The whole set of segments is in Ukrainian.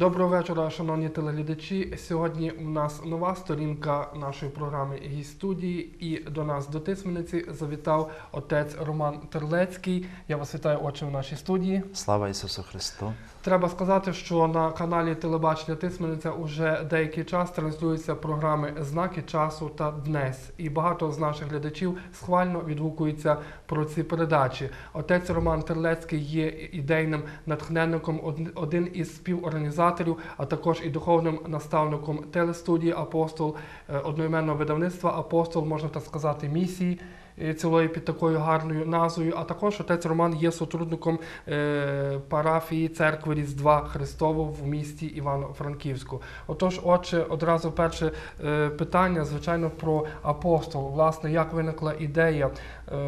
Доброго вечора, шановні телеглядачі. Сьогодні у нас нова сторінка нашої програми «Гість студії. І до нас до Тисмениці завітав отець Роман Терлецький. Я вас вітаю, отче, в нашій студії. Слава Ісусу Христу! Треба сказати, що на каналі телебачення Тисмениця уже деякий час транслюються програми Знаки часу та Днес. І багато з наших глядачів схвально відгукуються про ці передачі. Отець Роман Терлецький є ідейним натхненником, од- один із співорганізаторів, а також і духовним наставником телестудії Апостол е, одноіменного видавництва Апостол, можна так сказати, місії. Е, Цілої під такою гарною назвою, а також отець Роман є сотрудником е, парафії церкви Різдва Христового в місті Івано-Франківську. Отож, отче, одразу перше е, питання, звичайно, про апостол. Власне, як виникла ідея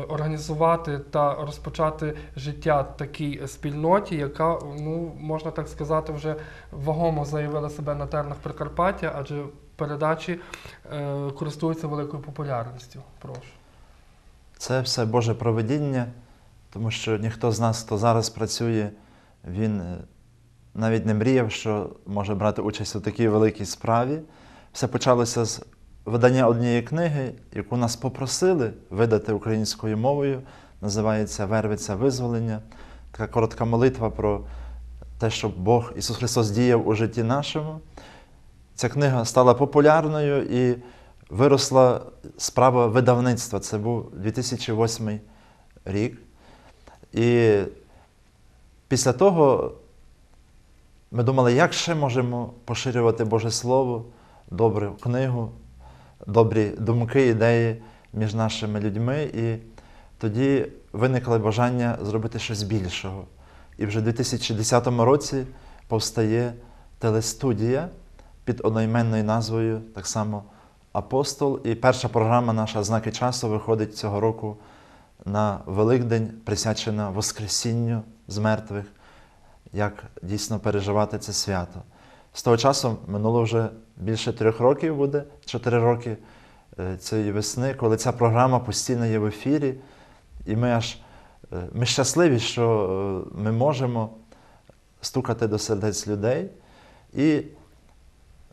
організувати та розпочати життя такій спільноті, яка, ну можна так сказати, вже вагомо заявила себе на тернах Прикарпаття, адже передачі е, користуються великою популярністю. Прошу. Це все Боже проведіння, тому що ніхто з нас, хто зараз працює, він е, навіть не мріяв, що може брати участь у такій великій справі. Все почалося з видання однієї книги, яку нас попросили видати українською мовою. Називається Вервиця визволення. Така коротка молитва про те, щоб Бог Ісус Христос діяв у житті нашому. Ця книга стала популярною і виросла справа видавництва. Це був 2008 рік. І після того ми думали, як ще можемо поширювати Боже Слово, добру книгу, добрі думки, ідеї між нашими людьми. І тоді виникло бажання зробити щось більшого. І вже в 2010 році повстає телестудія під одноіменною назвою так само Апостол. І перша програма наша Знаки часу виходить цього року на Великдень, присвячена Воскресінню з мертвих, як дійсно переживати це свято. З того часу минуло вже більше трьох років буде, чотири роки е, цієї весни, коли ця програма постійно є в ефірі. І ми аж е, ми щасливі, що е, ми можемо стукати до сердець людей. І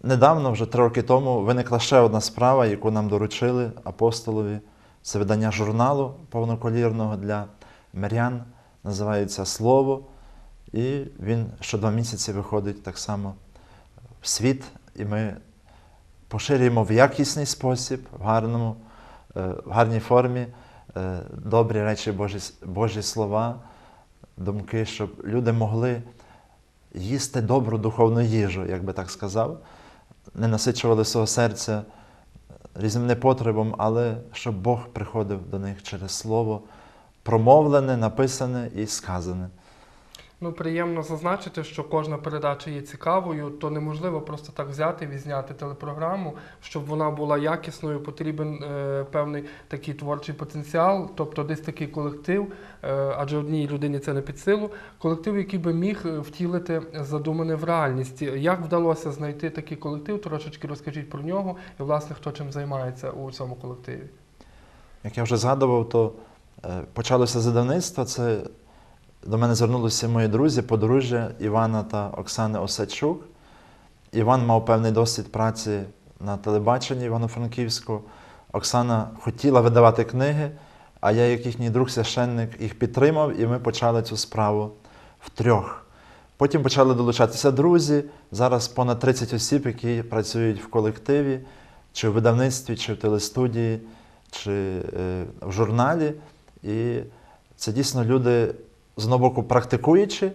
недавно, вже три роки тому, виникла ще одна справа, яку нам доручили апостолові. Це видання журналу повноколірного для мирян, називається Слово. І він що два місяці виходить так само в світ, і ми поширюємо в якісний спосіб, в, гарному, е, в гарній формі е, добрі речі, Божі, Божі слова, думки, щоб люди могли їсти добру духовну їжу, як би так сказав, не насичували свого серця різним непотребом, але щоб Бог приходив до них через слово, промовлене, написане і сказане. Ну, приємно зазначити, що кожна передача є цікавою, то неможливо просто так взяти і відзняти телепрограму, щоб вона була якісною, потрібен е, певний такий творчий потенціал, тобто десь такий колектив, е, адже одній людині це не під силу. Колектив, який би міг е, втілити задумане в реальність. Як вдалося знайти такий колектив? Трошечки розкажіть про нього і, власне, хто чим займається у цьому колективі. Як я вже згадував, то е, почалося задавництво. Це до мене звернулися мої друзі, подружжя Івана та Оксани Осадчук. Іван мав певний досвід праці на телебаченні Івано-Франківську. Оксана хотіла видавати книги, а я, як їхній друг священник, їх підтримав, і ми почали цю справу втрьох. Потім почали долучатися друзі. Зараз понад 30 осіб, які працюють в колективі, чи в видавництві, чи в телестудії, чи е, в журналі. І це дійсно люди з одного боку практикуючи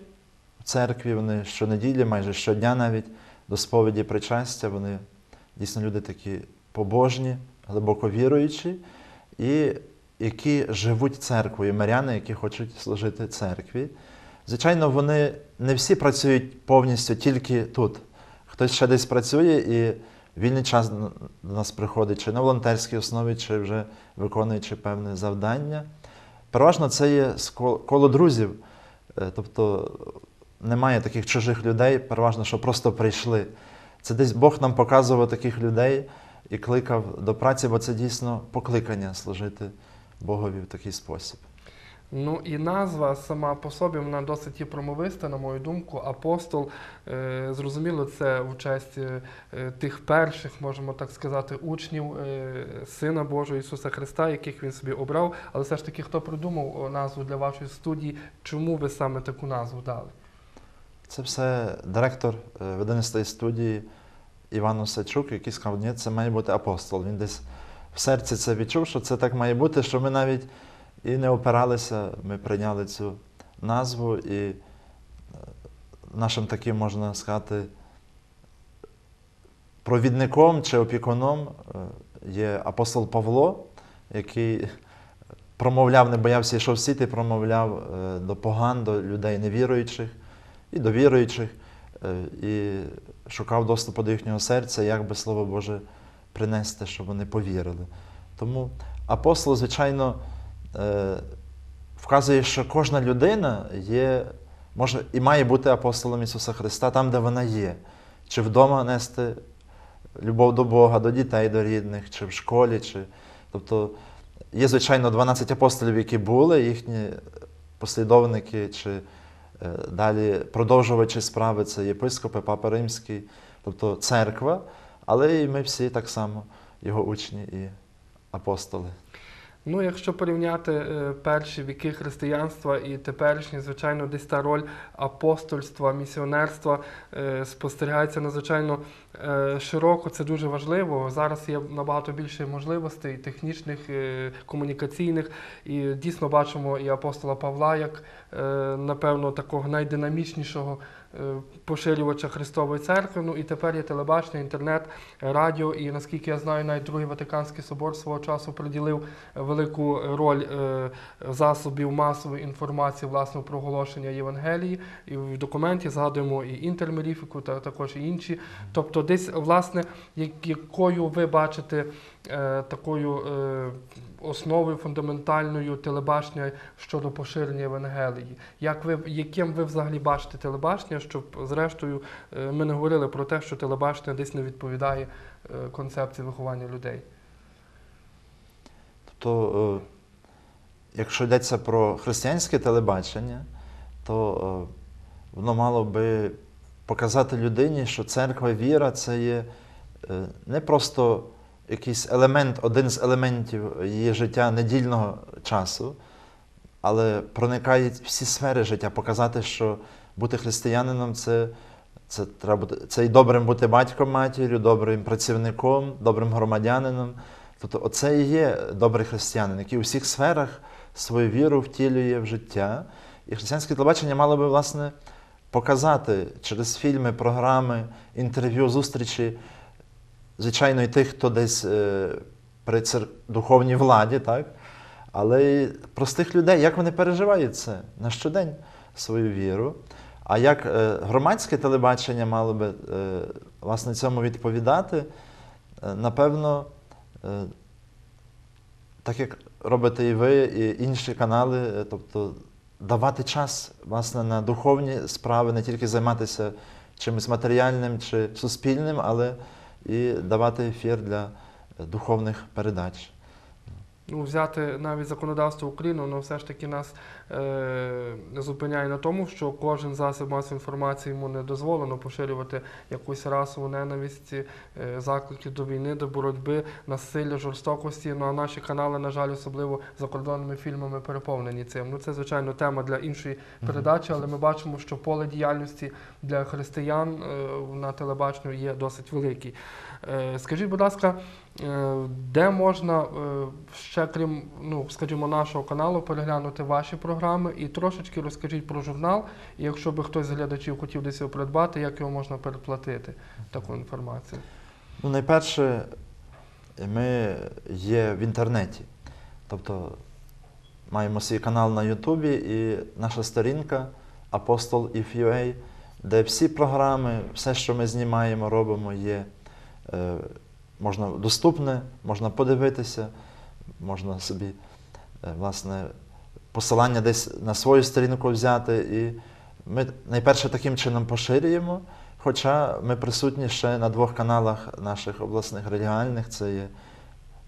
в церкві, вони щонеділі, майже щодня навіть до сповіді причастя, вони дійсно люди такі побожні, глибоко віруючі, і які живуть церквою, миряни, які хочуть служити церкві. Звичайно, вони не всі працюють повністю тільки тут. Хтось ще десь працює і вільний час до нас приходить чи на волонтерській основі, чи вже виконуючи певне завдання. Переважно це є коло друзів, Е, тобто немає таких чужих людей, переважно, що просто прийшли. Це десь Бог нам показував таких людей і кликав до праці, бо це дійсно покликання служити Богові в такий спосіб. Ну і назва сама по собі вона досить є промовиста, на мою думку. Апостол, е, зрозуміло, це в честь е, тих перших, можемо так сказати, учнів е, Сина Божого Ісуса Христа, яких він собі обрав. Але все ж таки, хто придумав назву для вашої студії, чому ви саме таку назву дали? Це все директор 11 студії Іван Осадчук, який сказав, ні, це має бути апостол. Він десь в серці це відчув, що це так має бути, що ми навіть і не опиралися, ми прийняли цю назву, і е, нашим таким, можна сказати, провідником чи опікуном е, є апостол Павло, який промовляв, не боявся, йшов світ промовляв е, до поган, до людей невіруючих і до віруючих, і шукав доступу до їхнього серця, як би Слово Боже принести, щоб вони повірили. Тому апостол, звичайно, вказує, що кожна людина є, може і має бути апостолом Ісуса Христа там, де вона є. Чи вдома нести любов до Бога, до дітей, до рідних, чи в школі, чи. Тобто є, звичайно, 12 апостолів, які були, їхні послідовники, чи е, далі продовжувачі справи, це єпископи, Папа Римський, тобто церква, але і ми всі так само, його учні і апостоли. Ну, якщо порівняти е, перші віки християнства і теперішні, звичайно, десь та роль апостольства, місіонерства е, спостерігається надзвичайно е, широко. Це дуже важливо. Зараз є набагато більше можливостей технічних, е, комунікаційних. І дійсно бачимо і апостола Павла як, напевно, такого найдинамічнішого поширювача Христової церкви. Ну і тепер є телебачення, інтернет, радіо. І наскільки я знаю, навіть Другий Ватиканський собор свого часу приділив велику роль е, засобів масової інформації власне проголошення Євангелії. І в документі згадуємо і інтермеріфіку, та також і інші. Тобто, десь, власне, як- якою ви бачите е, такою е, основою фундаментальною телебачення щодо поширення Євангелії. Як ви, яким ви взагалі бачите телебачення, щоб зрештою е, ми не говорили про те, що телебачення десь не відповідає е, концепції виховання людей? Тобто, е, якщо йдеться про християнське телебачення, то е, воно мало би показати людині, що церква віра це є е, не просто якийсь елемент, один з елементів її життя недільного часу, але проникає всі сфери життя, показати, що бути християнином це, це, треба бути, це і добрим бути батьком матір'ю, добрим працівником, добрим громадянином. Тобто, оце і є добрий християнин, який у всіх сферах свою віру втілює в життя. І християнське телебачення мало би, власне, показати через фільми, програми, інтерв'ю, зустрічі, звичайно, і тих, хто десь е, при цер... духовній владі, так? але й простих людей, як вони переживають це на щодень свою віру. А як е, громадське телебачення мало би е, власне цьому відповідати, напевно, так як робите і ви, і інші канали, тобто давати час власне на духовні справи, не тільки займатися чимось матеріальним чи суспільним, але і давати ефір для е, духовних передач. Ну, взяти навіть законодавство України, воно все ж таки нас зупиняє на тому, що кожен засіб масової інформації йому не дозволено поширювати якусь расову ненависть, е, заклики до війни, до боротьби, насилля, жорстокості. Ну а наші канали, на жаль, особливо закордонними фільмами переповнені цим. Ну це звичайно тема для іншої передачі, але ми бачимо, що поле діяльності для християн е, на телебаченні є досить великий. Е, Скажіть, будь ласка, е, де можна е, ще крім, ну, скажімо, нашого каналу переглянути ваші програми і трошечки розкажіть про журнал, і якщо би хтось з глядачів хотів десь його придбати, як його можна переплатити, таку інформацію. Ну, найперше, ми є в інтернеті. Тобто маємо свій канал на Ютубі і наша сторінка Apostle If.ua, де всі програми, все, що ми знімаємо, робимо, є е, можна доступне, можна подивитися, можна собі е, власне, посилання десь на свою сторінку взяти. І ми найперше таким чином поширюємо. Хоча ми присутні ще на двох каналах наших обласних регіональних, це є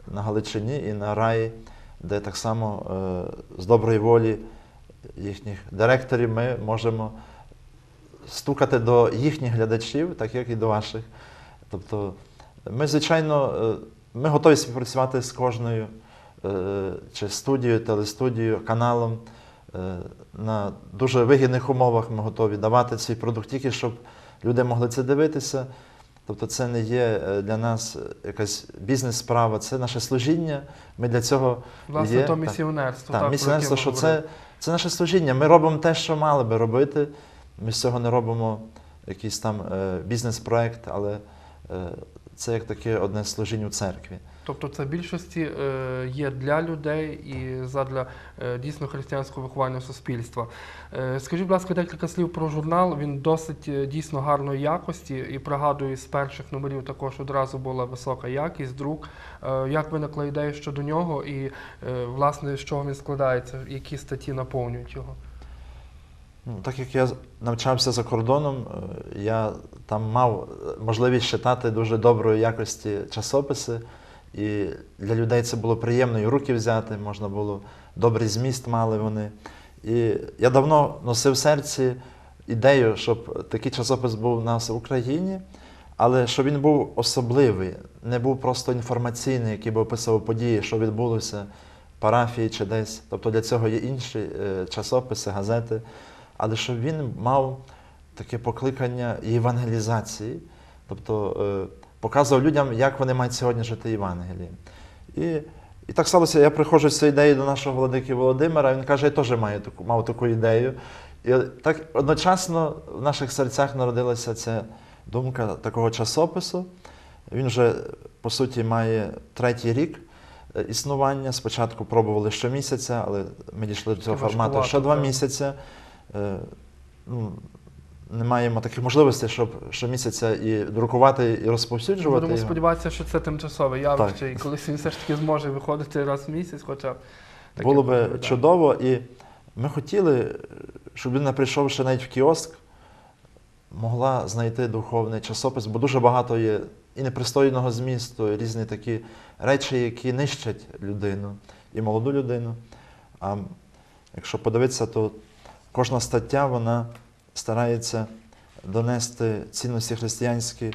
на Галичині і на Раї де так само е, з доброї волі їхніх директорів ми можемо стукати до їхніх глядачів, так як і до ваших. Тобто, ми, звичайно, е, ми готові співпрацювати з кожною чи студією, телестудією, каналом. Е, На дуже вигідних умовах ми готові давати цей продукт, тільки щоб люди могли це дивитися. Тобто це не є е, для нас якась бізнес-справа, це наше служіння. Ми для цього Власне, є. то місіонерство. Так, про місіонерство, що це, це наше служіння. Ми робимо те, що мали би робити. Ми з цього не робимо якийсь там е, бізнес-проект, але е, це як таке одне з служінь у церкві. Тобто це в більшості е, є для людей і задля е, дійсно християнського виховання суспільства. Е, Скажіть, будь ласка, декілька слів про журнал. Він досить дійсно гарної якості, і пригадую, з перших номерів також одразу була висока якість, друк. Як виникла ідея щодо нього, і власне з чого він складається, які статті наповнюють його? Ну, так як я навчався за кордоном, я там мав можливість читати дуже доброї якості часописи, і для людей це було приємно і руки взяти, можна було добрий зміст мали вони. І я давно носив в серці ідею, щоб такий часопис був у нас в Україні, але щоб він був особливий, не був просто інформаційний, який би описував події, що відбулося в парафії чи десь. Тобто для цього є інші е, часописи, газети але щоб він мав таке покликання євангелізації, тобто е, показував людям, як вони мають сьогодні жити Євангелієм. І, і так сталося, я приходжу з цією ідеєю до нашого владики Володимира, він каже, я теж маю таку, мав таку ідею. І так одночасно в наших серцях народилася ця думка такого часопису. Він вже, по суті, має третій рік е, існування. Спочатку пробували щомісяця, але ми дійшли до цього формату що два так. місяця. Е, ну, не маємо таких можливостей, щоб щомісяця і друкувати, і розповсюджувати. Будемо його. сподіватися, що це тимчасове явище, і колись він все ж таки зможе виходити раз в місяць, хоча б Було би чудово, і ми хотіли, щоб людина, прийшовши навіть в кіоск, могла знайти духовний часопис, бо дуже багато є і непристойного змісту, і різні такі речі, які нищать людину і молоду людину. А якщо подивитися, то кожна стаття вона старається донести цінності християнські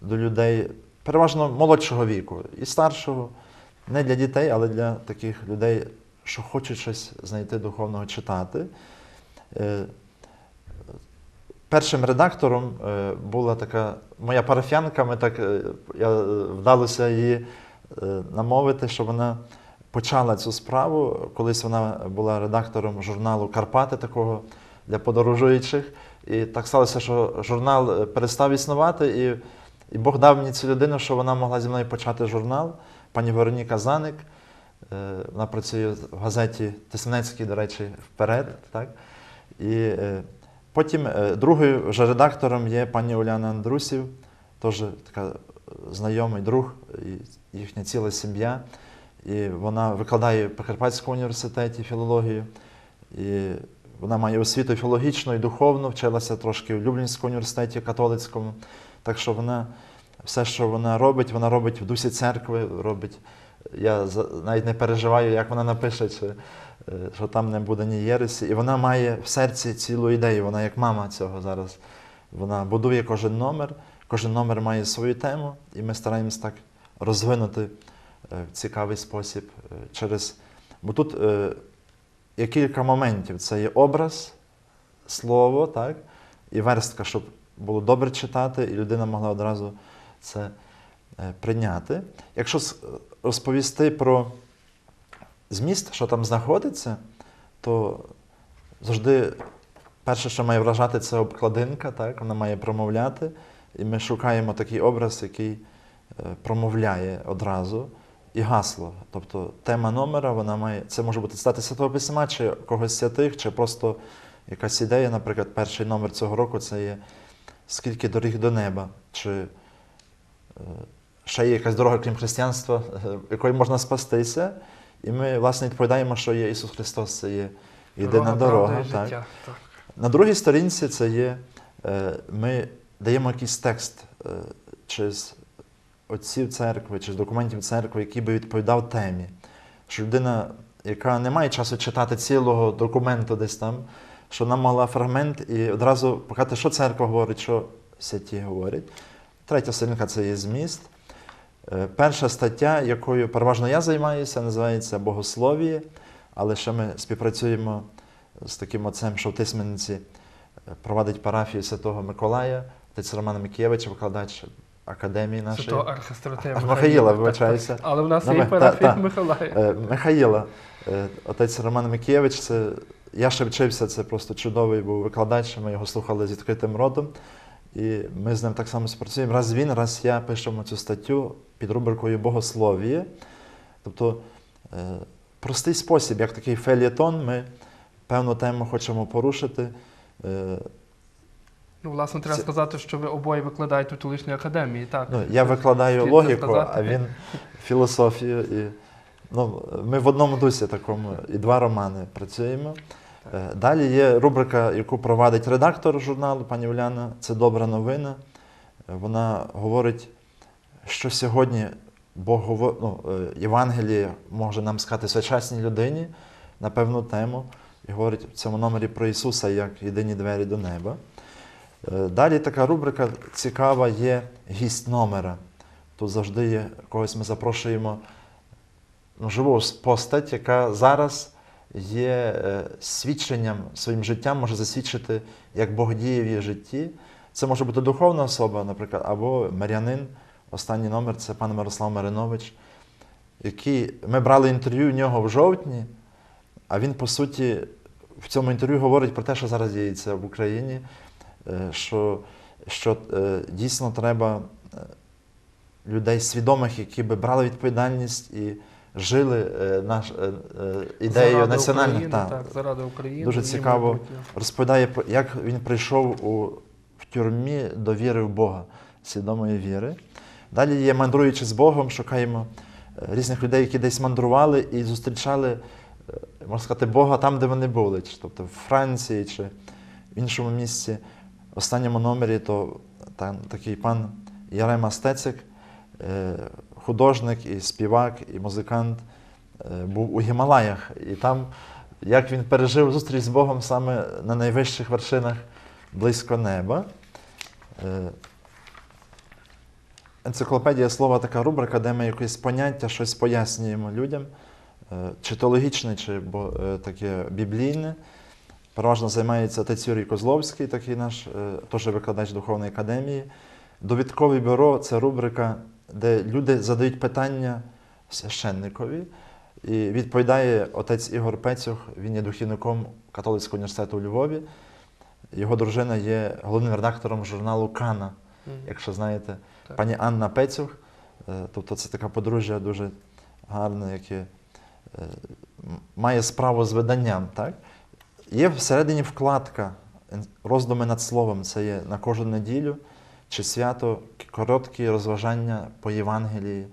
до людей, переважно молодшого віку і старшого, не для дітей, але для таких людей, що хочуть щось знайти духовного читати. Е, Першим редактором е, була така моя парафіянка, ми так, е, я, вдалося її намовити, щоб вона почала цю справу. Колись вона була редактором журналу Карпати, такого для подорожуючих. І так сталося, що журнал е, перестав існувати, і, і Бог дав мені цю людину, що вона могла зі мною почати журнал. Пані Вероніка Заник. Е, Вона працює в газеті Тиснецькій, до речі, вперед. Так? І е, потім другою вже редактором є пані Уляна Андрусів, теж така знайомий друг, їхня ціла сім'я. І вона викладає в Прикарпатському університеті філологію. І вона має освіту філологічну і духовну, вчилася трошки в Люблінському університеті католицькому. Так що вона все, що вона робить, вона робить в дусі церкви, робить. Я навіть не переживаю, як вона напише, чи, е, що там не буде ні єресі. І вона має в серці цілу ідею. Вона як мама цього зараз. Вона будує кожен номер, кожен номер має свою тему, і ми стараємось так розвинути е, в цікавий спосіб е, через. Бо тут е, є кілька моментів: це є образ, слово, так, і верстка, щоб було добре читати, і людина могла одразу це е, прийняти. Якщо розповісти про зміст, що там знаходиться, то завжди перше, що має вражати, це обкладинка, так? вона має промовляти. І ми шукаємо такий образ, який е, промовляє одразу. І гасло. Тобто тема номера, вона має. Це може бути стати Святого Письма, чи когось святих, чи просто якась ідея. Наприклад, перший номер цього року це є скільки доріг до неба, чи е, ще є якась дорога, крім християнства, е, якою можна спастися. І ми, власне, відповідаємо, що є Ісус Христос, це є єдина дорога. так. життя. Так. На другій сторінці це є, е, ми даємо якийсь текст чи з отців церкви, чи з документів церкви, який би відповідав темі. що людина, яка не має часу читати цілого документу десь там, що вона могла фрагмент і одразу показати, що церква говорить, що святі говорять. Третя сторінка це є зміст. Е, Перша стаття, якою переважно я займаюся, називається Богослов'я, але ще ми співпрацюємо з таким отцем, що в Тисменниці е, провадить парафію Святого Миколая, отець Роман Микієвич, викладач академії Це нашої. то архистратив. А, Михаїла, вибачаюся. Але в нас Ну, є ми- та- парафія та. Миколая. Е, Михаїла, е, отець Роман Микієвич, це я ще вчився, це просто чудовий був викладач. Ми його слухали з відкритим ротом. І ми з ним так само спрацюємо. Раз він, раз я пишемо цю статтю під рубрикою Богослов'я. Тобто е, простий спосіб, як такий фелєтон, ми певну тему хочемо порушити. Ну, власне, треба Це- сказати, що ви обоє викладаєте у Толишній академії, так? Ну, я викладаю логіку, сказати. а він філософію. І, ну, ми в одному дусі такому і два романи працюємо. Е, Далі є рубрика, яку провадить редактор журналу, пані Уляна. Це добра новина. Е, Вона говорить, що сьогодні Бог говор... ну, е, Євангеліє може нам сказати сучасній людині на певну тему. І говорить в цьому номері про Ісуса як єдині двері до неба. Е, Далі така рубрика цікава є гість номера. Тут завжди є когось ми запрошуємо ну, живу постать, яка зараз є е, свідченням своїм життям, може засвідчити, як Бог діє в її житті. Це може бути духовна особа, наприклад, або мирянин. Останній номер це пан Мирослав Маринович, який ми брали інтерв'ю у нього в жовтні, а він, по суті, в цьому інтерв'ю говорить про те, що зараз діється в Україні, що, що е, дійсно треба е, людей свідомих, які би брали відповідальність і жили е, наш, е, е, ідеєю Заради національних. України, та. так, заради України. Дуже цікаво. Розповідає, про як він прийшов у, в тюрмі до віри в Бога, свідомої віри. Далі є мандруючи з Богом, шукаємо е, різних людей, які десь мандрували і зустрічали, е, можна сказати, Бога там, де вони були, чи, тобто в Франції чи в іншому місці. Останньому номері то там такий пан Ярема Стецик, е, художник і співак, і музикант, е, був у Гімалаях. І там, як він пережив зустріч з Богом саме на найвищих вершинах близько неба. Е, Енциклопедія слова така рубрика, де ми якесь поняття, щось пояснюємо людям, чи то логічне, чи таке біблійне. Переважно займається отець Юрій Козловський, такий наш, е, теж викладач Духовної академії. Довідкове бюро це рубрика, де люди задають питання священникові. І відповідає отець Ігор Пецюх, він є духівником католицького університету у Львові. Його дружина є головним редактором журналу Кана, якщо знаєте, Так. пані Анна Пецюх. Е, Тобто це така подружжя дуже гарна, яке е, має справу з виданням. Так? Є всередині вкладка роздуми над словом. Це є на кожну неділю чи свято короткі розважання по Євангелії,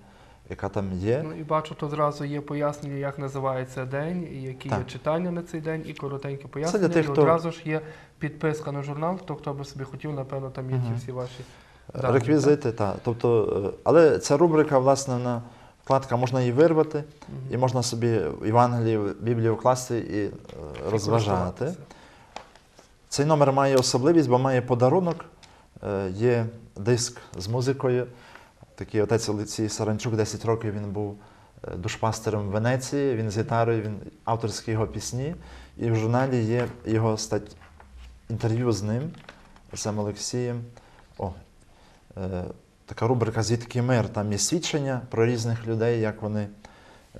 яка там є. Ну і бачу, то зразу є пояснення, як називається день, і які є читання на цей день, і коротеньке пояснення. тих, і хто- одразу ж є підписка на журнал, то хто би собі хотів, напевно, там є ті всі ваші дані, Реквізити, так. Тобто, е, але ця рубрика, власне, вона вкладка можна її вирвати? І можна собі Євангелії, Біблію вкласти і е, розважати. Цей номер має особливість, бо має подарунок. Е, Є диск з музикою. Такий отець Олексій Саранчук, 10 років він був е, душпастером в Венеції, він з гітарою, він авторські його пісні. І в журналі є його стать... інтерв'ю з ним, отцем Олексієм. О, така рубрика Звідки мир. Там є свідчення про різних людей, як вони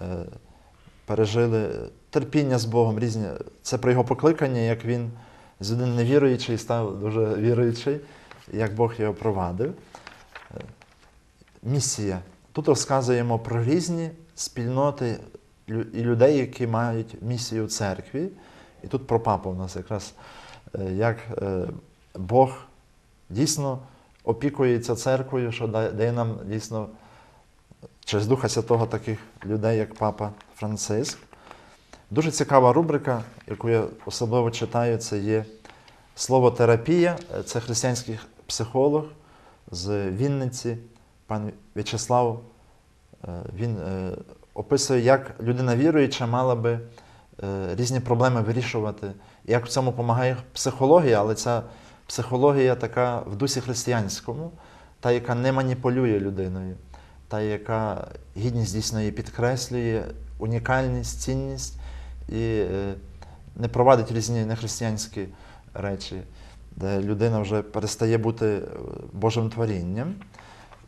е, пережили терпіння з Богом, різні. Це про його покликання, як він з один невіруючий став дуже віруючий, як Бог його провадив. Е, Місія. Тут розказуємо про різні спільноти і людей, які мають місію в церкві. І тут про папу в нас якраз е, як Бог дійсно опікується церквою, що дає нам дійсно через Духа Святого таких людей, як папа Франциск. Дуже цікава рубрика, яку я особливо читаю, це є слово терапія. Це християнський психолог з Вінниці, пан В'ячеслав. Е, Він е, описує, як людина віруюча мала би е, різні проблеми вирішувати, як в цьому допомагає психологія, але ця психологія така в дусі християнському, та, яка не маніпулює людиною, та, яка гідність дійсно її підкреслює, унікальність, цінність і е, не провадить різні нехристиянські речі, де людина вже перестає бути е, Божим творінням.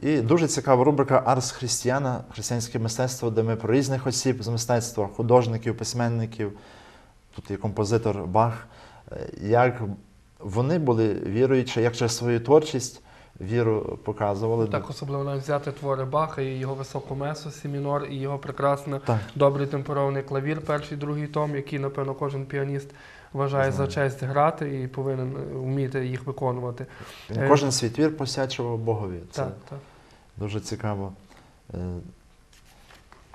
І дуже цікава рубрика Арс Християна, християнське мистецтво, де ми про різних осіб з мистецтва, художників, письменників, тут є композитор Бах, е, як вони були віруючі, як через свою творчість віру показували. Так особливо навіть взяти твори Баха і його високу месу, сі мінор, і його прекрасне Так. добрий темперований клавір, перший, другий том, який, напевно, кожен піаніст вважає за честь грати і повинен е, вміти їх виконувати. Е, кожен свій твір посвячував Богові. Це Так, так. дуже цікаво. Е,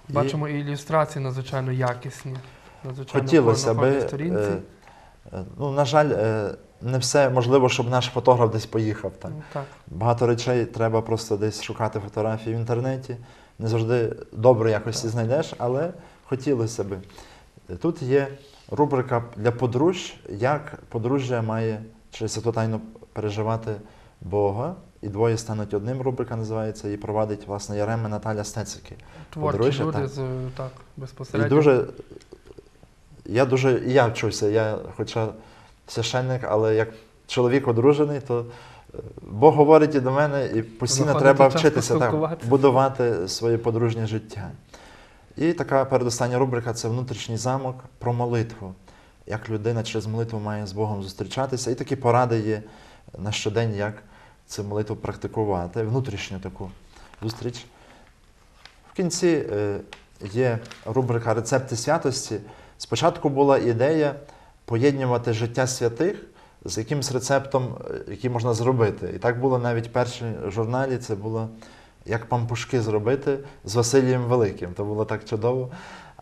Бачимо і ілюстрації надзвичайно якісні. Надзвичайно Хотілося би. сторінці. е, е, Ну, на жаль, е, не все можливо, щоб наш фотограф десь поїхав. Так. Ну, так. Багато речей треба просто десь шукати фотографії в інтернеті. Не завжди добре якось Так. знайдеш, але хотілося би. Тут є рубрика для подружжя, як подружжя має через святу тайну переживати Бога. І двоє стануть одним. Рубрика називається і провадить власне Ярема Наталя Стецики. Творчі Подружжя, люди так. з так, І дуже я дуже і я вчуся. Я, хоча священник, але як чоловік одружений, то е, Бог говорить і до мене, і постійно Знаходити треба вчитися так, будувати своє подружнє життя. І така передостання рубрика це внутрішній замок про молитву. Як людина через молитву має з Богом зустрічатися. І такі поради є на щодень, як цю молитву практикувати, внутрішню таку зустріч. В кінці е, є рубрика Рецепти святості. Спочатку була ідея поєднувати життя святих з якимось рецептом, е, який можна зробити. І так було навіть в першій журналі. Це було як пампушки зробити з Василієм Великим. То було так чудово.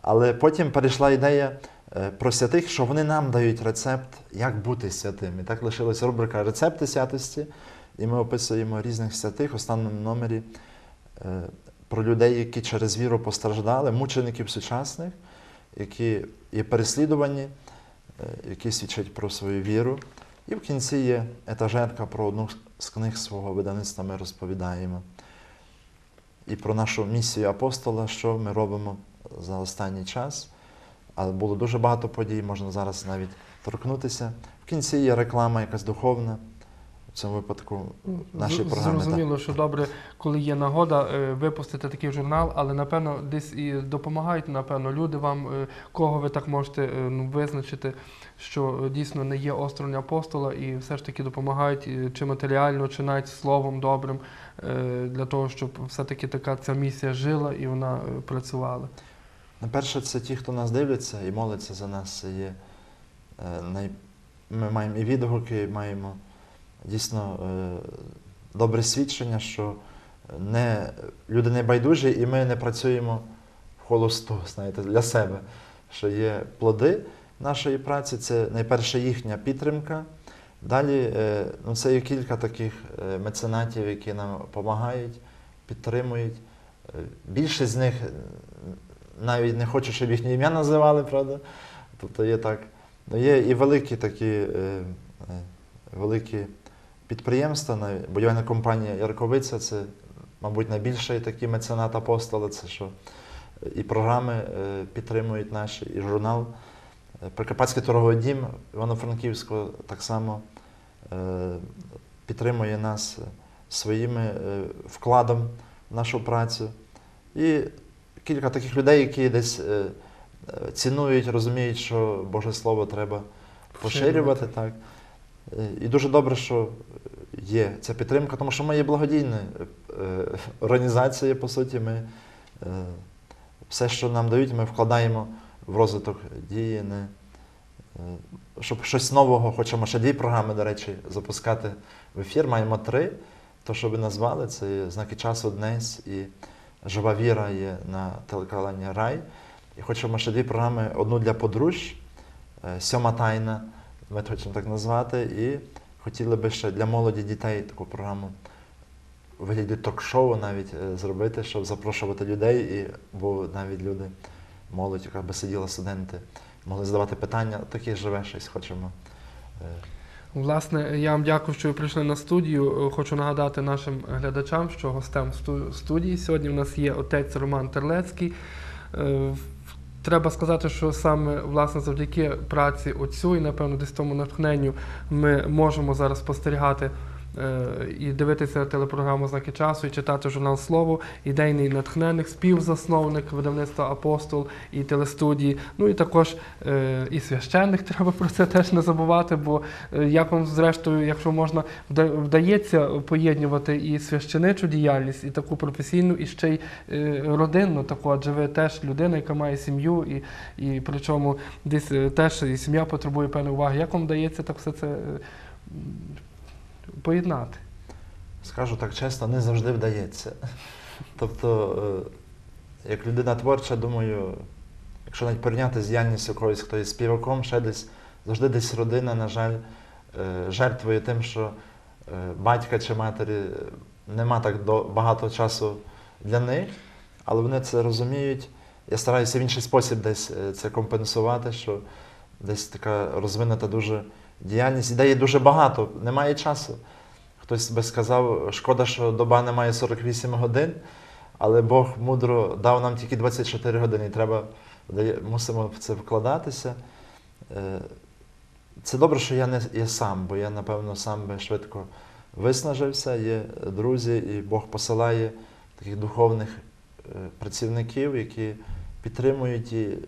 Але потім перейшла ідея е, про святих, що вони нам дають рецепт, як бути святим. І так лишилася рубрика Рецепти святості. І ми описуємо різних святих в останньому номері е, про людей, які через віру постраждали, мучеників сучасних, які є переслідувані, які свідчать про свою віру. І в кінці є етажерка про одну з книг свого видавництва ми розповідаємо. І про нашу місію апостола, що ми робимо за останній час. Але було дуже багато подій, можна зараз навіть торкнутися. В кінці є реклама якась духовна. В цьому випадку наші З- програми. Зрозуміло, що добре, коли є нагода е, випустити такий журнал, але напевно десь і допомагають, напевно, люди вам, е, кого ви так можете е, ну, визначити, що дійсно не є осторонь апостола, і все ж таки допомагають чи матеріально, чи навіть словом добрим, для того, щоб все-таки така ця місія жила і вона працювала. Найперше, це ті, хто нас дивляться і моляться за нас. Є, най... Ми маємо і відгуки, маємо дійсно е, добре свідчення, що не... люди не байдужі, і ми не працюємо в холосту, знаєте, для себе. Що є плоди нашої праці, це найперше їхня підтримка. Далі е, ну, це є кілька таких е, меценатів, які нам допомагають, підтримують. Більшість з них навіть не хочу, щоб їхнє ім'я називали, правда? Тобто є так. Ну, є і великі такі великі підприємства, будівельна компанія Ярковиця, це, мабуть, найбільший такий меценат апостола, це що і програми е, підтримують наші, і журнал. Е, Прикарпатський торговий дім Івано-Франківського так само е, підтримує нас своїм е, вкладом в нашу працю. І кілька таких людей, які десь е, е, цінують, розуміють, що Боже Слово треба поширювати. Так. Е, І дуже добре, що є ця підтримка, тому що ми є благодійна е, організація, по суті. Ми е, все, що нам дають, ми вкладаємо в розвиток дії. Не, щоб щось нового, хочемо ще дві програми, до речі, запускати в ефір. Маємо три. То, що ви назвали, це знаки часу Днес і Жива віра є на телеканалі Рай. І хочемо ще дві програми: одну для подружжя, сьома тайна, ми хочемо так назвати, і хотіли би ще для молоді дітей таку програму у вигляді ток-шоу навіть е, зробити, щоб запрошувати людей, і, бо навіть люди, молодь, яка би сиділа студенти, могли задавати питання, таке живе щось хочемо. е, Власне, я вам дякую, що ви прийшли на студію. Е, Хочу нагадати нашим глядачам, що гостем студії сьогодні у нас є отець Роман Терлецький. Треба сказати, що саме власне завдяки праці отцю і напевно десь тому натхненню ми можемо зараз спостерігати і дивитися телепрограму Знаки часу і читати журнал Слово, ідейний натхненник, співзасновник видавництва Апостол і телестудії. Ну і також е, і священник треба про це теж не забувати, бо е, як вам зрештою, якщо можна, вдається поєднувати і священичу діяльність, і таку професійну, і ще й е, родинну таку, адже ви теж людина, яка має сім'ю, і, і причому десь е, теж і сім'я потребує певної уваги. Як вам вдається так все це е, поєднати? Скажу так чесно, не завжди вдається. Тобто, е, як людина творча, думаю, якщо навіть порівняти з діяльністю когось, хто є співаком, ще десь завжди десь родина, на жаль, е, жертвує тим, що е, батька чи матері нема так багато часу для них, але вони це розуміють. Я стараюся в інший спосіб десь це компенсувати, що десь така розвинута дуже діяльність. Ідей дуже багато, немає часу. Хтось би сказав, шкода, що доба не має 48 годин, але Бог мудро дав нам тільки 24 години, і треба мусимо в це вкладатися. Е, Це добре, що я не є сам, бо я, напевно, сам би швидко виснажився. Є друзі, і Бог посилає таких духовних е, працівників, які підтримують і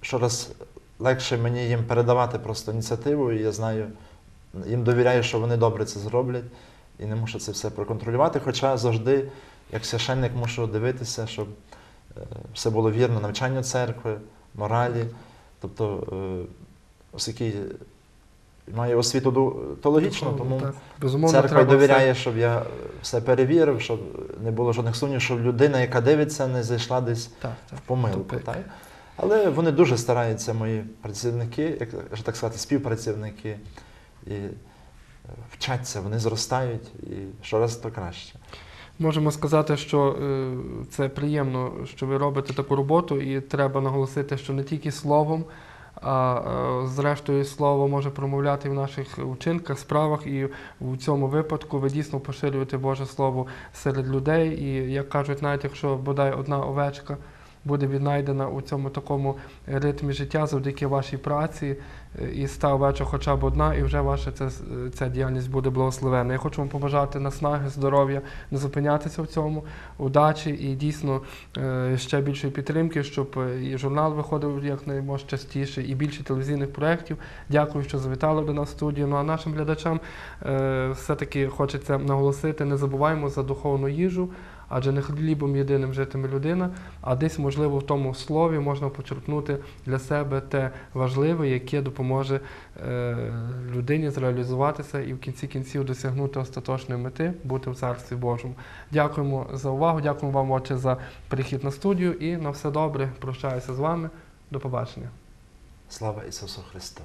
щораз легше мені їм передавати просто ініціативу, і я знаю, їм довіряю, що вони добре це зроблять, і не мушу це все проконтролювати. Хоча завжди, як священник, мушу дивитися, щоб е, все було вірно навчанню церкви, моралі. Тобто, е, оскільки маю освіту теологічну, тому так, церква довіряє, все- щоб я все перевірив, щоб не було жодних сумнівів, щоб людина, яка дивиться, не зайшла десь Так, так. в помилку. Так? Але вони дуже стараються, мої працівники, як так сказати, співпрацівники, і е, вчаться, вони зростають, і щораз то краще. Можемо сказати, що е, це приємно, що ви робите таку роботу, і треба наголосити, що не тільки словом, а е, зрештою слово може промовляти в наших вчинках, справах, і в цьому випадку ви дійсно поширюєте Боже Слово серед людей. І як кажуть, навіть якщо бодай одна овечка буде віднайдена у цьому такому ритмі життя завдяки вашій праці, е, і ста овечок хоча б одна, і вже ваша ця, ця діяльність буде благословена. Я хочу вам побажати наснаги, здоров'я, не зупинятися в цьому, удачі і дійсно е, ще більшої підтримки, щоб е, і журнал виходив якнайможе частіше, і більше телевізійних проєктів. Дякую, що завітали до нас в студію. Ну а нашим глядачам все-таки хочеться наголосити: не забуваємо за духовну їжу. Адже не хлібом єдиним житиме людина, а десь, можливо, в тому слові можна почерпнути для себе те важливе, яке допоможе е, людині зреалізуватися і в кінці кінців досягнути остаточної мети, бути в Царстві Божому. Дякуємо за увагу, дякуємо вам, отче, за прихід на студію і на все добре. Прощаюся з вами. До побачення. Слава Ісусу Христу!